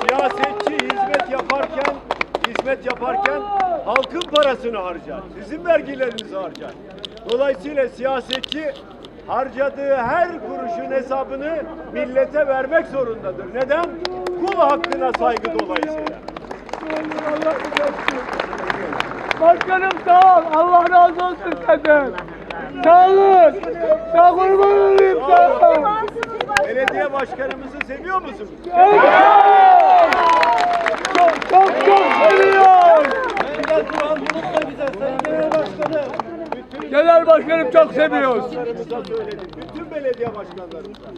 Siyasetçi hizmet yaparken hizmet yaparken halkın parasını harcar. Sizin vergilerinizi harcar. Dolayısıyla siyasetçi harcadığı her kuruşun hesabını millete vermek zorundadır. Neden? Kul hakkına saygı dolayısıyla. Başkanım sağ ol. Allah razı olsun senden. Sağ olun. Sağ kurban olayım sağ. Belediye başkanımızı seviyor musunuz? Evet. Çok çok çok seviyorum. Genel başkanım çok seviyoruz. Bütün belediye başkanlarımıza.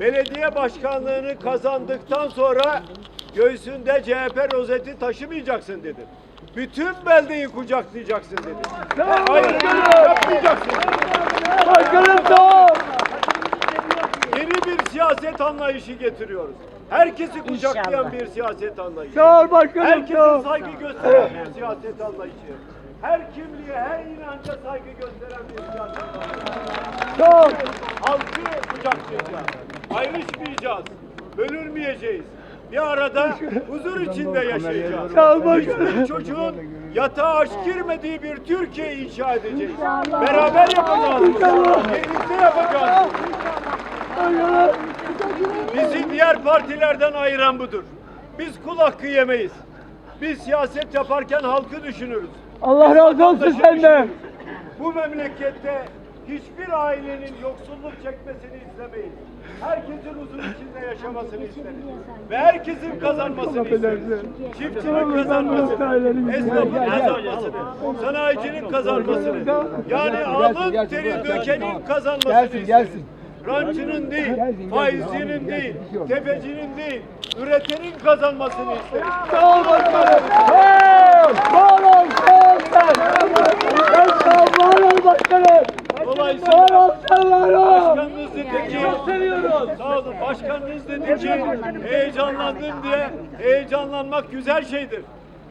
Belediye başkanlığını kazandıktan sonra göğsünde CHP rozeti taşımayacaksın dedim. Bütün beldeyi kucaklayacaksın dedim. Tamam Hayır, başkanım. yapmayacaksın. Başkanım ol. Yeni bir siyaset anlayışı getiriyoruz. Herkesi kucaklayan bir siyaset anlayışı. Sağ ol başkanım Herkese saygı gösteren bir siyaset anlayışı. Her kimliğe, her inanca saygı gösteren bir siyaset anlayışı. Sağ ol. Halkı kucaklayacağız. Ayrışmayacağız. Bölünmeyeceğiz. Bir arada huzur içinde yaşayacağız. Hiçbir çocuğun yatağa aç girmediği bir Türkiye inşa edeceğiz. Beraber yapacağız. Birlikte yapacağız. Bizi diğer partilerden ayıran budur. Biz kul hakkı yemeyiz. Biz siyaset yaparken halkı düşünürüz. Allah razı olsun senden. Bu memlekette hiçbir ailenin yoksulluk çekmesini istemeyiz. Herkesin huzur içinde yaşamasını isteriz. Ve herkesin kazanmasını isteriz. Çiftçinin kazanmasını, esnafın kazanmasını, sanayicinin kazanmasını, yani alın teri dökenin kazanmasını isteriz. gelsin. Rancının değil, faizcinin değil, tefecinin değil, üretenin kazanmasını isteriz. Sağ ol başkanım. Sağ ol. Sağ ol. Sağ ol sağ ol başkanım. Ol. başkanınız dedi ki, seviyoruz. sağ olun, başkanınız dedi ki heyecanlandım diye heyecanlanmak güzel şeydir.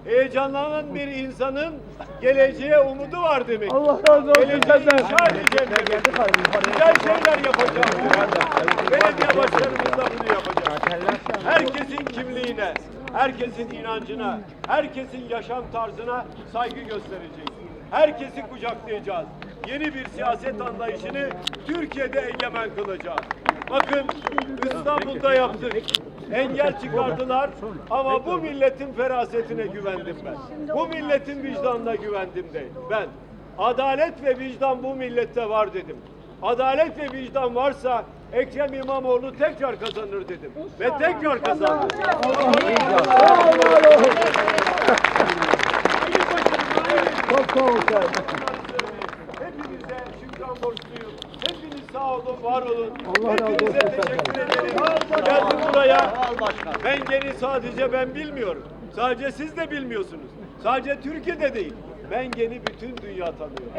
Heyecanlanan bir insanın geleceğe umudu var demek. Allah razı olsun Geleceği inşa edeceğim demek. Güzel şeyler yapacağım. Belediye başkanımız da bunu yapacak. Herkesin kimliğine, herkesin inancına, herkesin yaşam tarzına saygı göstereceğiz. Herkesi kucaklayacağız. Yeni bir siyaset anlayışını Türkiye'de egemen kılacağız. Bakın İstanbul'da yaptık. Engel çıkardılar ama bu milletin ferasetine güvendim ben. Bu milletin vicdanına güvendim de ben. Adalet ve vicdan bu millette var dedim. Adalet ve vicdan varsa Ekrem İmamoğlu tekrar kazanır dedim. Ve tekrar kazandı. Çok sağ ol sen. Hepinize borçluyum. Hepiniz sağ olun, var olun. Allah Hepinize teşekkür ederim. Geldim buraya. Ben geni sadece ben bilmiyorum. Sadece siz de bilmiyorsunuz. Sadece Türkiye'de değil. Ben geni bütün dünya tanıyor.